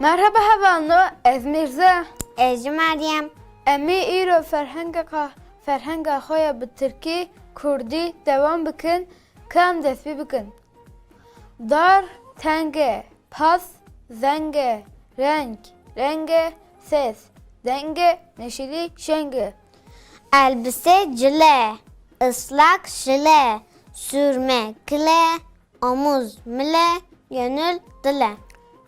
Merhaba hevalno, ez Mirza. Ez Meryem. Emi îro ferhenga ka ferhenga xwe ya bi Tirkî, Kurdî devam bikin, kam pê bikin. Dar, tenge, pas, zenge, renk, renge, ses, denge, neşeli, şenge. Elbise cile. Islak şile. Sürme kile. Omuz mile. Gönül dile.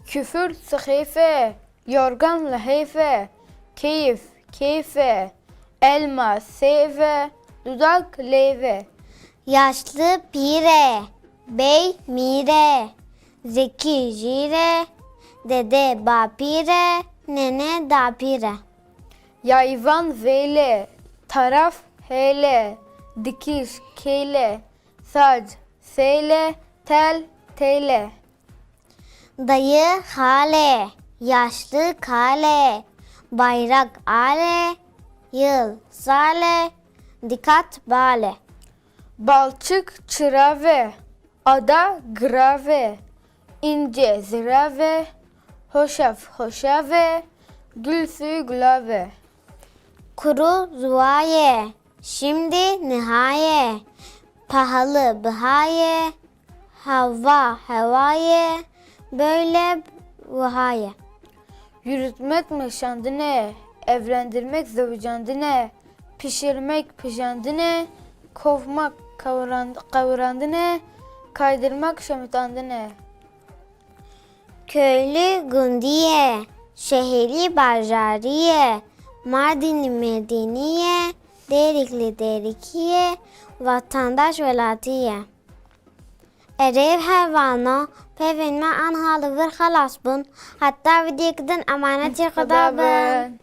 Küfür sıhhife, yorgan leheyfe, keyif, keyfe, elma, seyfe, dudak, leyve. Yaşlı pire. Bey mire. Zeki jire. Dede bapire. Nene dapire. Yayvan veyle, taraf hele, dikiş keyle, saç seyle, tel teyle. Dayı hale. Yaşlı kale. Bayrak ale. Yıl sale. Dikkat bale. Balçık çırave, ada grave, ince zirave, hoşaf hoşave, gül suyu gülave. Kuru zuvaye, şimdi nihaye, pahalı bihaye, hava hevaye, böyle vuhaye. Yürütmek meşandine, evlendirmek zavcandine, pişirmek pişandine, kovmak kavrand kavrandine, kaydırmak şamitandine. Köylü gundiye, şehirli barjariye, Mardinli medeniye, derikli derikiye, vatandaş velatiye. الريف حيوانة في الماء أنهار الخلاص بن حتى بدي أمانتي قضابن